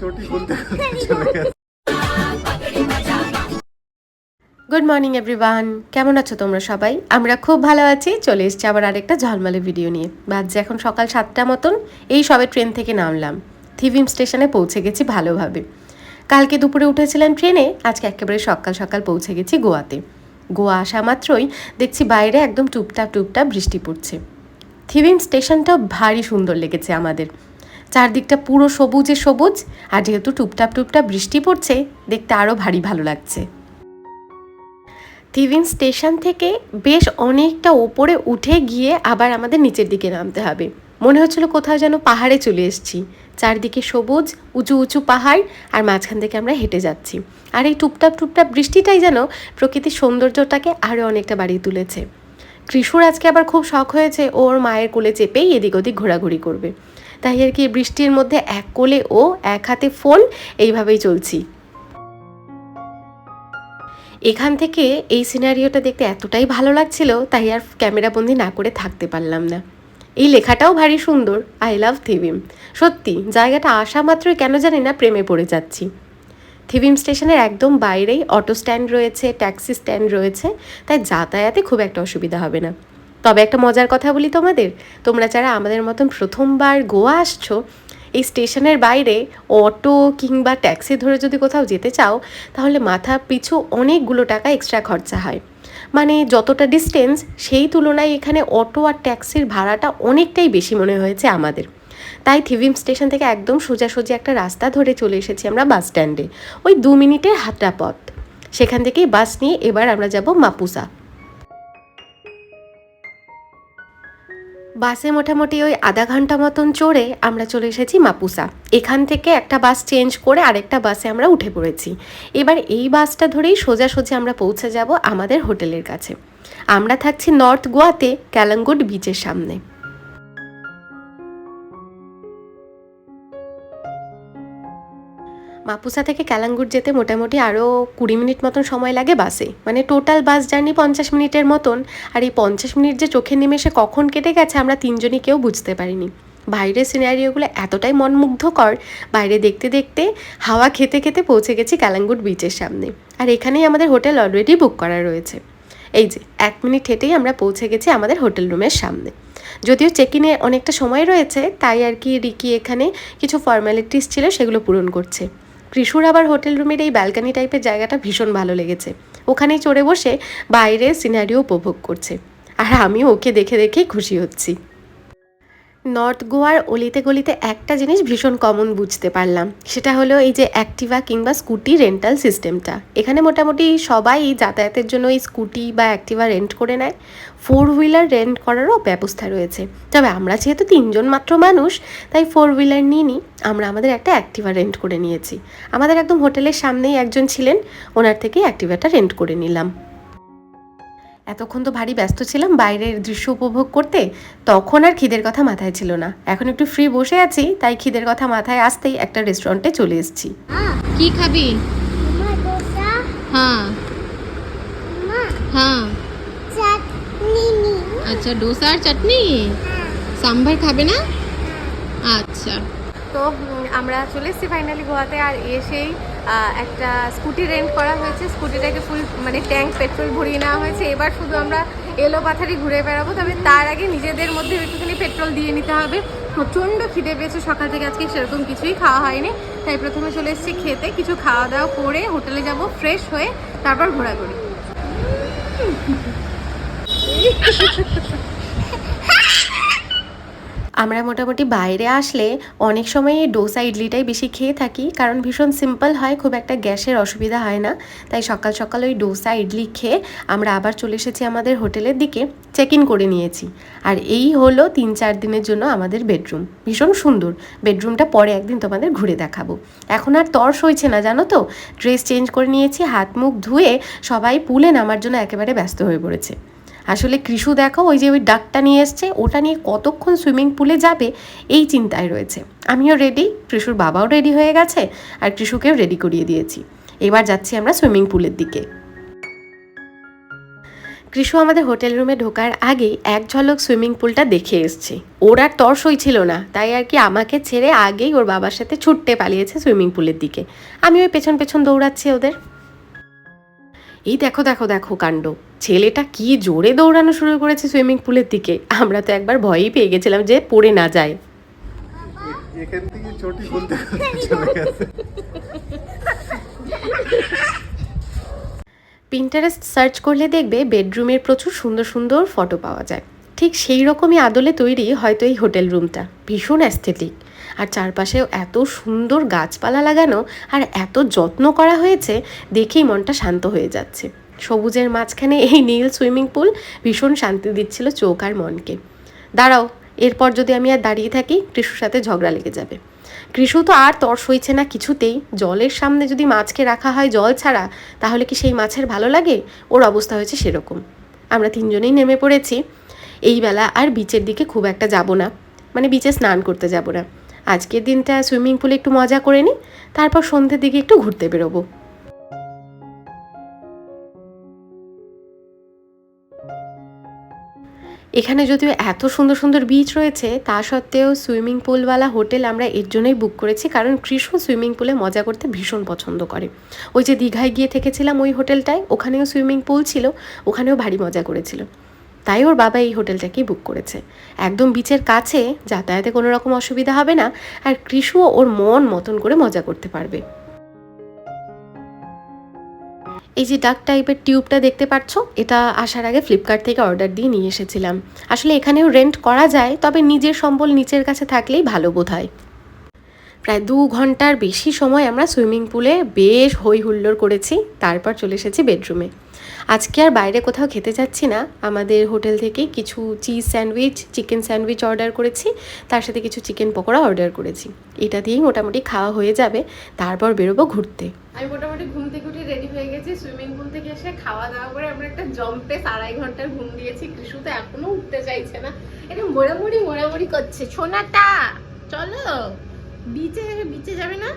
চটি খুলতে চলে গেছে গুড মর্নিং এভরিওয়ান কেমন আছো তোমরা সবাই? আমরা খুব ভালো আছি। চলে এসছি আবার আরেকটা ঝলমলে ভিডিও নিয়ে। বাজছে এখন সকাল সাতটা মতন। এই সবে ট্রেন থেকে নামলাম। থিভিম স্টেশনে পৌঁছে গেছি ভালোভাবে। কালকে দুপুরে উঠেছিলাম ট্রেনে আজকে একেবারে সকাল সকাল পৌঁছে গেছি গোয়াতে। গোয়া আসা মাত্রই দেখছি বাইরে একদম টুপটাপ টুপটাপ বৃষ্টি পড়ছে। থিভিম স্টেশনটাও ভারী সুন্দর লেগেছে আমাদের। চারদিকটা পুরো সবুজে সবুজ আর যেহেতু টুপটাপ টুপটাপ বৃষ্টি পড়ছে, দেখতে আরও ভারী ভালো লাগছে। থিভিন স্টেশন থেকে বেশ অনেকটা ওপরে উঠে গিয়ে আবার আমাদের নিচের দিকে নামতে হবে। মনে হচ্ছিল কোথাও যেন পাহাড়ে চলে এসেছি। চারদিকে সবুজ, উঁচু উঁচু পাহাড় আর মাঝখান থেকে আমরা হেঁটে যাচ্ছি। আর এই টুপটাপ টুপটাপ বৃষ্টিটাই যেন প্রকৃতির সৌন্দর্যটাকে আরও অনেকটা বাড়িয়ে তুলেছে। কৃষুর আজকে আবার খুব শখ হয়েছে, ওর মায়ের কোলে চেপেই এদিক ওদিক ঘোরাঘুরি করবে। তাই আর কি বৃষ্টির মধ্যে এক কোলে ও এক হাতে ফোন এইভাবেই চলছি। এখান থেকে এই সিনারিওটা দেখতে এতটাই ভালো লাগছিল, তাই আর ক্যামেরাবন্দি না করে থাকতে পারলাম না। এই লেখাটাও ভারী সুন্দর আই লাভ থিভিম সত্যি, জায়গাটা আসা মাত্রই কেন জানি না প্রেমে পড়ে যাচ্ছি। থিভিম স্টেশনের একদম বাইরেই অটো স্ট্যান্ড রয়েছে, ট্যাক্সি স্ট্যান্ড রয়েছে, তাই যাতায়াতে খুব একটা অসুবিধা হবে না। তবে একটা মজার কথা বলি তোমাদের। তোমরা যারা আমাদের মতন প্রথমবার গোয়া আসছো, এই স্টেশনের বাইরে অটো কিংবা ট্যাক্সি ধরে যদি কোথাও যেতে চাও, তাহলে মাথা পিছু অনেকগুলো টাকা এক্সট্রা খরচা হয়। মানে যতটা ডিস্টেন্স সেই তুলনায় এখানে অটো আর ট্যাক্সির ভাড়াটা অনেকটাই বেশি মনে হয়েছে আমাদের। তাই থিভিম স্টেশন থেকে একদম সোজাসুজি একটা রাস্তা ধরে চলে এসেছি আমরা বাস স্ট্যান্ডে। ওই দু মিনিটের হাতটা পথ। সেখান থেকেই বাস নিয়ে এবার আমরা যাব মাপুসা। বাসে মোটামুটি ওই আধা ঘণ্টা মতন চড়ে আমরা চলে এসেছি মাপুসা। এখান থেকে একটা বাস চেঞ্জ করে আরেকটা বাসে আমরা উঠে পড়েছি। এবার এই বাসটা ধরেই সোজাসুজি আমরা পৌঁছে যাব আমাদের হোটেলের কাছে। আমরা থাকছি নর্থ গোয়াতে ক্যালাঙ্গুড বিচের সামনে। মাপুসা থেকে ক্যালাঙ্গুট যেতে মোটামুটি আরও কুড়ি মিনিট মতন সময় লাগে বাসে। মানে টোটাল বাস জার্নি পঞ্চাশ মিনিটের মতন। আর এই পঞ্চাশ মিনিট যে চোখের নিমেষে কখন কেটে গেছে আমরা তিনজনই কেউ বুঝতে পারিনি। বাইরের সিনারিওগুলো এতটাই মনমুগ্ধকর, বাইরে দেখতে দেখতে হাওয়া খেতে খেতে পৌঁছে গেছি ক্যালাঙ্গুট বিচের সামনে। আর এখানেই আমাদের হোটেল অলরেডি বুক করা রয়েছে। এই যে, এক মিনিট হেঁটেই আমরা পৌঁছে গেছি আমাদের হোটেল রুমের সামনে। যদিও চেক ইনে অনেকটা সময় রয়েছে, তাই আর কি রিকি এখানে কিছু ফর্ম্যালিটিস ছিল সেগুলো পূরণ করছে। কৃষুর আবার হোটেল রুমের এই ব্যালকানি টাইপের জায়গাটা ভীষণ ভালো লেগেছে। ওখানে চড়ে বসে বাইরে সিনারিও উপভোগ করছে। আর আমিও ওকে দেখে দেখেই খুশি হচ্ছি। নর্থ গোয়ার অলিতে গলিতে একটা জিনিস ভীষণ কমন বুঝতে পারলাম। সেটা হলো এই যে অ্যাক্টিভা কিংবা স্কুটি রেন্টাল সিস্টেমটা এখানে মোটামুটি সবাই যাতায়াতের জন্য এই স্কুটি বা অ্যাক্টিভা রেন্ট করে নেয়। ফোর হুইলার রেন্ট করারও ব্যবস্থা রয়েছে। তবে আমরা যেহেতু তিনজন মাত্র মানুষ, তাই ফোর হুইলার নিয়ে নিই আমরা আমাদের একটা অ্যাক্টিভা রেন্ট করে নিয়েছি। আমাদের একদম হোটেলের সামনেই একজন ছিলেন, ওনার থেকেই অ্যাক্টিভাটা রেন্ট করে নিলাম। এতক্ষণ তো ভারী ব্যস্ত ছিলাম বাইরের দৃশ্য উপভোগ করতে। তখন আর খিদের কথা মাথায় ছিল না। এখন একটু ফ্রি বসে আছি তাই খিদের কথা মাথায় আসতেই একটা রেস্টুরেন্টে চলে এসেছি। কি খাবি? হ্যাঁ। হ্যাঁ। আচ্ছা ডোসা আর চাটনি? সাম্বার খাবে না? আচ্ছা। তো আমরা চলে এসেছি ফাইনালি গোয়াতে আর এসেই একটা স্কুটি রেন্ট করা হয়েছে। স্কুটিটাকে ফুল মানে ট্যাঙ্ক পেট্রোল ভরিয়ে নেওয়া হয়েছে। এবার শুধু আমরা এলো পাথারি ঘুরে বেড়াবো, তবে তার আগে নিজেদের মধ্যে একটুখানি পেট্রোল দিয়ে নিতে হবে। প্রচণ্ড খিদে পেয়েছে সকাল থেকে, আজকে সেরকম কিছুই খাওয়া হয়নি। তাই প্রথমে চলে এসেছি খেতে, কিছু খাওয়া দাওয়া করে হোটেলে যাব ফ্রেশ হয়ে তারপর ঘোরাঘুরি। আমরা মোটামুটি বাইরে আসলে অনেক সময় এই ডোসা ইডলিটাই বেশি খেয়ে থাকি, কারণ ভীষণ সিম্পল হয়, খুব একটা গ্যাসের অসুবিধা হয় না। তাই সকাল সকাল ওই ডোসা ইডলি খেয়ে আমরা আবার চলে এসেছি আমাদের হোটেলের দিকে চেক ইন করে নিয়েছি। আর এই হলো তিন চার দিনের জন্য আমাদের বেডরুম। ভীষণ সুন্দর। বেডরুমটা পরে একদিন তোমাদের ঘুরে দেখাবো। এখন আর তর সইছে না, জানো তো? ড্রেস চেঞ্জ করে নিয়েছি, হাত মুখ ধুয়ে সবাই পুলে নামার জন্য একেবারে ব্যস্ত হয়ে পড়েছে। আসলে কৃষু দেখো, ওই যে ওই ডাকটা নিয়ে এসছে, ওটা নিয়ে কতক্ষণ সুইমিং পুলে যাবে এই চিন্তায় রয়েছে। আমিও রেডি কৃষুর বাবাও রেডি হয়ে গেছে, আর কৃষুকেও রেডি করিয়ে দিয়েছি। এবার যাচ্ছি আমরা সুইমিং পুলের দিকে। কৃষু আমাদের হোটেল রুমে ঢোকার আগেই এক ঝলক সুইমিং পুলটা দেখে এসছে। ওর আর তর্সই ছিল না, তাই আর কি আমাকে ছেড়ে আগেই ওর বাবার সাথে ছুটতে পালিয়েছে সুইমিং পুলের দিকে। আমি ওই পেছন পেছন দৌড়াচ্ছি ওদের। এই দেখো দেখো দেখো কাণ্ড। ছেলেটা কি জোরে দৌড়ানো শুরু করেছে সুইমিং পুলের দিকে? আমরা তো একবার ভয়ই পেয়ে গেছিলাম যে পড়ে না যায়। এখান থেকে চটি খুলতে খুলতে চলে গেছে। পিন্টারেস্ট সার্চ করলে দেখবে বেডরুমের প্রচুর সুন্দর সুন্দর ফটো পাওয়া যায়। ঠিক সেই রকমই আদলে তৈরি হয়তো এই হোটেল রুমটা ভীষণ অ্যাস্থেটিক আর চারপাশেও এত সুন্দর গাছপালা লাগানো আর এত যত্ন করা হয়েছে দেখেই মনটা শান্ত হয়ে যাচ্ছে। সবুজের মাঝখানে এই নীল সুইমিং পুল ভীষণ শান্তি দিচ্ছিল চোখ আর মনকে। দাঁড়াও, এরপর যদি আমি আর দাঁড়িয়ে থাকি, কৃষুর সাথে ঝগড়া লেগে যাবে। কৃষু তো আর তর্স হইছে না কিছুতেই। জলের সামনে যদি মাছকে রাখা হয় জল ছাড়া, তাহলে কি সেই মাছের ভালো লাগে? ওর অবস্থা হয়েছে সেরকম। আমরা তিনজনেই নেমে পড়েছি। এই বেলা আর বিচের দিকে খুব একটা যাব না। মানে বিচে স্নান করতে যাব না। আজকের দিনটা সুইমিং পুলে একটু মজা করে নিই তারপর সন্ধ্যের দিকে একটু ঘুরতে বেরোবো। এখানে যদিও এত সুন্দর সুন্দর বিচ রয়েছে, তা সত্ত্বেও সুইমিং পুলওয়ালা হোটেল আমরা এর জন্যই বুক করেছি, কারণ কৃষ্ণ সুইমিং পুলে মজা করতে ভীষণ পছন্দ করে। ওই যে দীঘায় গিয়ে থেকেছিলাম ওই হোটেলটায়, ওখানেও সুইমিং পুল ছিল, ওখানেও ভারী মজা করেছিল। তাই ওর বাবা এই হোটেলটাকেই বুক করেছে। একদম বিচের কাছে যাতায়াতে কোনো রকম অসুবিধা হবে না, আর কৃষুও ওর মন মতন করে মজা করতে পারবে। এই যে ডাক টাইপের টিউবটা দেখতে পাচ্ছ, এটা আসার আগে ফ্লিপকার্ট থেকে অর্ডার দিয়ে নিয়ে এসেছিলাম। আসলে এখানেও রেন্ট করা যায়, তবে নিজের সম্বল নিচের কাছে থাকলেই ভালো বোধ হয় প্রায় দু ঘণ্টার বেশি সময় আমরা সুইমিং পুলে বেশ হই হুল্লোড় করেছি, তারপর চলে এসেছি বেডরুমে আজকে আর বাইরে কোথাও খেতে যাচ্ছি না। আমাদের হোটেল থেকে কিছু cheese sandwich, chicken sandwich order করেছি। তার সাথে কিছু চিকেন পকোড়া অর্ডার করেছি। এটা দিয়েই মোটামুটি খাওয়া হয়ে যাবে। তারপর বেরোবো ঘুরতে। আমি মোটামুটি ঘুম থেকে উঠে রেডি হয়ে গেছি। সুইমিং পুল থেকে এসে খাওয়া দাওয়া করে আমরা একটা জম্পে আড়াই ঘণ্টার ঘুম দিয়েছি। কৃষু তো এখনও উঠতে চাইছে না। এটা মোড়ামুড়ি মোড়ামুড়ি করছে। সোনাটা, চলো। বিচে বিচে যাবে না?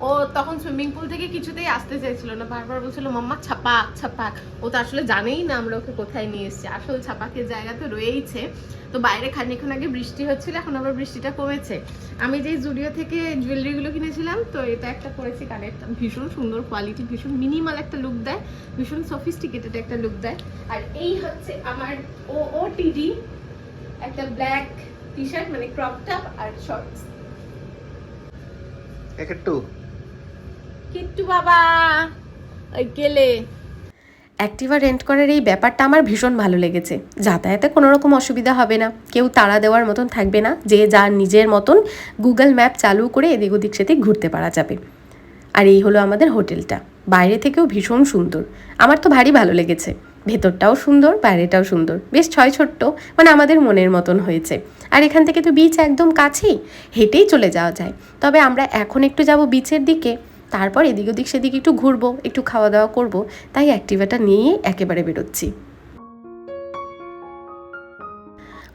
ও তখন সুইমিং পুল থেকে কিছুতেই আসতে চাইছিল না। বারবার বলছিল, মাম্মা ছাপাক ছাপাক ও তো আসলে জানেই না আমরা ওকে কোথায় নিয়ে এসেছি। আসল ছাপাকের জায়গা তো রয়েইছে। তো বাইরে খানিকক্ষণ আগে বৃষ্টি হচ্ছিল, এখন আবার বৃষ্টিটা কমেছে। আমি যে জুডিও থেকে জুয়েলারিগুলো কিনেছিলাম, তো এটা একটা করেছি কানেরটা ভীষণ সুন্দর, কোয়ালিটি ভীষণ মিনিমাল একটা লুক দেয়, ভীষণ সফিস্টিকেটেড একটা লুক দেয়। আর এই হচ্ছে আমার ও ও টিডি একটা ব্ল্যাক টি শার্ট মানে ক্রপ টপ আর শর্টস এক একটু কিট্টু বাবা। ওই গেলে। অ্যাক্টিভা রেন্ট করার এই ব্যাপারটা আমার ভীষণ ভালো লেগেছে। যাতায়াতে কোনো রকম অসুবিধা হবে না। কেউ তাড়া দেওয়ার মতন থাকবে না। যে যার নিজের মতন গুগল ম্যাপ চালু করে এদিক ওদিক সেদিক ঘুরতে পারা যাবে। আর এই হলো আমাদের হোটেলটা। বাইরে থেকেও ভীষণ সুন্দর। আমার তো ভারী ভালো লেগেছে। ভেতরটাও সুন্দর, বাইরেটাও সুন্দর। বেশ ছয় ছোট্ট মানে আমাদের মনের মতন হয়েছে। আর এখান থেকে তো বিচ একদম কাছেই। হেঁটেই চলে যাওয়া যায়। তবে আমরা এখন একটু যাব বিচের দিকে। তারপর এদিক ওদিক সেদিক একটু ঘুরবো, একটু খাওয়া দাওয়া করব, তাই অ্যাক্টিভাটা নিয়ে একেবারে বেরোচ্ছি।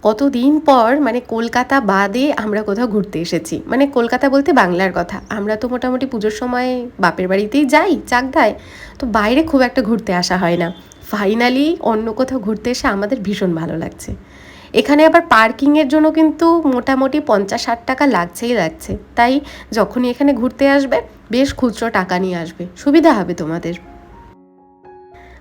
কতদিন পর মানে কলকাতা বাদে আমরা কোথাও ঘুরতে এসেছি। মানে কলকাতা বলতে বাংলার কথা। আমরা তো মোটামুটি পুজোর সময় বাপের বাড়িতেই যাই চাকদায় তো বাইরে খুব একটা ঘুরতে আসা হয় না। ফাইনালি অন্য কোথাও ঘুরতে এসে আমাদের ভীষণ ভালো লাগছে। এখানে আবার পার্কিংয়ের জন্য কিন্তু মোটামুটি পঞ্চাশ ষাট টাকা লাগছেই লাগছে। তাই যখনই এখানে ঘুরতে আসবে বেশ খুচরো টাকা নিয়ে আসবে। সুবিধা হবে তোমাদের।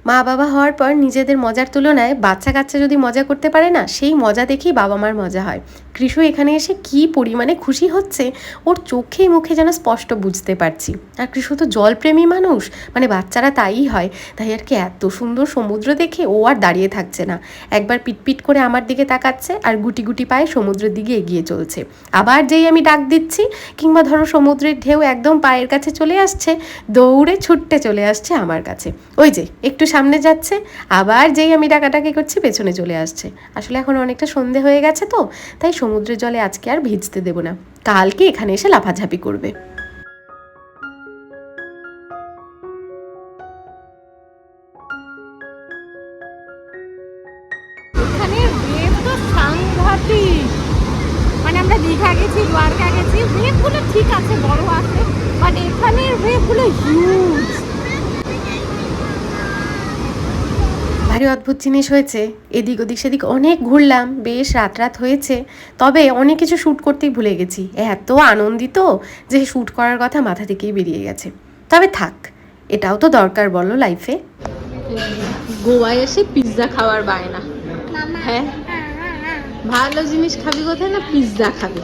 মা বাবা হওয়ার পর নিজেদের মজার তুলনায় বাচ্চা কাচ্চা যদি মজা করতে পারে না, সেই মজা দেখেই বাবা মার মজা হয়। কৃষু এখানে এসে কি পরিমাণে খুশি হচ্ছে, ওর চোখে মুখে যেন স্পষ্ট বুঝতে পারছি। আর কৃষু তো জলপ্রেমী মানুষ মানে বাচ্চারা তাই হয়। তাই আর কি এত সুন্দর সমুদ্র দেখে ও আর দাঁড়িয়ে থাকছে না। একবার পিটপিট করে আমার দিকে তাকাচ্ছে আর গুটি গুটি পায়ে সমুদ্রের দিকে এগিয়ে চলছে। আবার যেই আমি ডাক দিচ্ছি, কিংবা ধরো সমুদ্রের ঢেউ একদম পায়ের কাছে চলে আসছে, দৌড়ে ছুটতে চলে আসছে আমার কাছে। ওই যে, একটু সামনে যাচ্ছে, আবার যেই আমি ডাকাডাকি করছি, পেছনে চলে আসছে। আসলে এখন অনেকটা সন্ধে হয়ে গেছে তো, তাই সমুদ্রের জলে আজকে আর ভিজতে দেবো না। কালকে এখানে এসে লাফাঝাপি করবে। ভারী অদ্ভুত জিনিস হয়েছে। এদিক ওদিক সেদিক অনেক ঘুরলাম বেশ রাত রাত হয়েছে। তবে অনেক কিছু শ্যুট করতেই ভুলে গেছি। এত আনন্দিত যে শ্যুট করার কথা মাথা থেকেই বেরিয়ে গেছে। তবে থাক এটাও তো দরকার বলো লাইফে গোয়ায় এসে পিৎজা খাওয়ার বায়না। হ্যাঁ? ভালো জিনিস খাবি কোথায় না পিৎজা খাবি?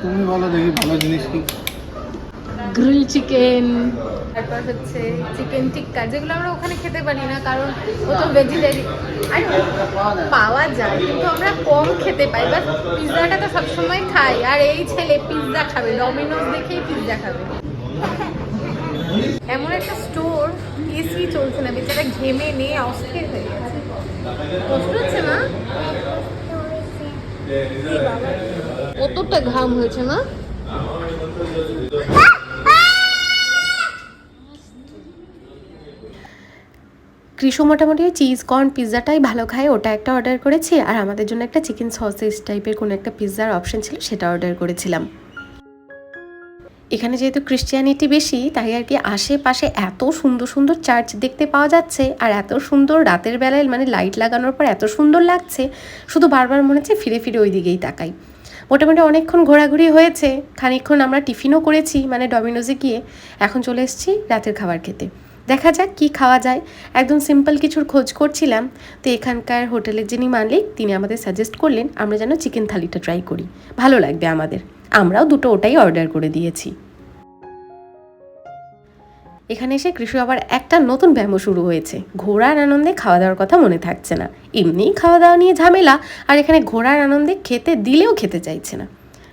তুমি বলো দেখি ভালো জিনিস কি। গ্রিল চিকেন তারপর হচ্ছে চিকেন টিক্কা যেগুলো আমরা ওখানে খেতে পারি না, কারণ ও তো ভেজিটেরিয়ান পাওয়া যায়, কিন্তু আমরা কম খেতে পাই বাট পিৎজাটা তো সবসময় খাই। আর এই ছেলে পিৎজা খাবে ডমিনোজ দেখেই পিৎজা খাবে। এমন একটা স্টোর এসি চলছে না, বেচারা ঘেমে নিয়ে অস্থির হয়ে গেছে। কষ্ট হচ্ছে না কতটা ঘাম হয়েছে না কৃষু মোটামুটি চিজ কর্ন পিৎজাটাই ভালো খায়। ওটা একটা অর্ডার করেছি আর আমাদের জন্য একটা চিকেন সসেস টাইপের কোনো একটা পিৎজার অপশন ছিল, সেটা অর্ডার করেছিলাম। এখানে যেহেতু ক্রিশ্চিয়ানিটি বেশি, তাই আর কি আশেপাশে এত সুন্দর সুন্দর চার্চ দেখতে পাওয়া যাচ্ছে আর এত সুন্দর রাতের বেলায় মানে লাইট লাগানোর পর এত সুন্দর লাগছে, শুধু বারবার মনে হচ্ছে ফিরে ফিরে ওই দিকেই তাকাই। মোটামুটি অনেকক্ষণ ঘোরাঘুরি হয়েছে, খানিকক্ষণ আমরা টিফিনও করেছি মানে ডমিনোজে গিয়ে। এখন চলে এসেছি রাতের খাবার খেতে। দেখা যাক কি খাওয়া যায়। একদম সিম্পল কিছুর খোঁজ করছিলাম। তো এখানকার হোটেলের যিনি মালিক, তিনি আমাদের সাজেস্ট করলেন, আমরা যেন চিকেন থালিটা ট্রাই করি। ভালো লাগবে আমাদের। আমরাও দুটো ওটাই অর্ডার করে দিয়েছি। এখানে এসে কৃষি আবার একটা নতুন ব্যায়ামও শুরু হয়েছে। ঘোড়ার আনন্দে খাওয়া দাওয়ার কথা মনে থাকছে না। এমনিই খাওয়া দাওয়া নিয়ে ঝামেলা, আর এখানে ঘোড়ার আনন্দে খেতে দিলেও খেতে চাইছে না।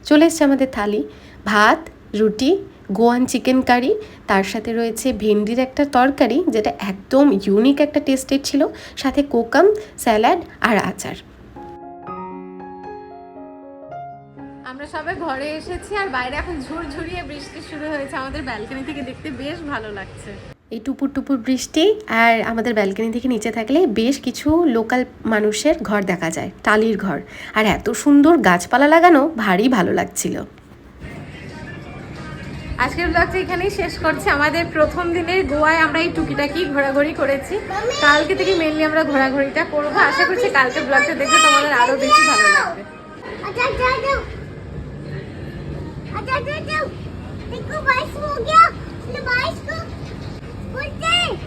চলে এসছে আমাদের থালি। ভাত, রুটি গোয়ান চিকেন কারি তার সাথে রয়েছে ভেন্ডির একটা তরকারি যেটা একদম ইউনিক একটা টেস্টের ছিল সাথে কোকাম স্যালাড আর আচার। আমরা সবাই ঘরে এসেছি আর বাইরে এখন ঝুরঝুরিয়ে বৃষ্টি শুরু হয়েছে আমাদের ব্যালকনি থেকে দেখতে বেশ ভালো লাগছে। এই টুপুর টুপুর বৃষ্টি আর আমাদের ব্যালকনি থেকে নিচে থাকলে বেশ কিছু লোকাল মানুষের ঘর দেখা যায় টালির ঘর। আর এত সুন্দর গাছপালা লাগানো ভারী ভালো লাগছিল। আজকের ব্লগটা এখানেই শেষ করছি আমাদের প্রথম দিনের গোয়ায় আমরা এই টুকিটাকি ঘোরাঘুরি করেছি কালকে থেকে মেনলি আমরা ঘোরাঘুরিটা করবো আশা করছি কালকে ব্লগটা দেখে তোমাদের আরো বেশি ভালো লাগবে अच्छा अच्छा जाओ अच्छा अच्छा जाओ देखो बारिश हो गया ले बारिश को बोलते देख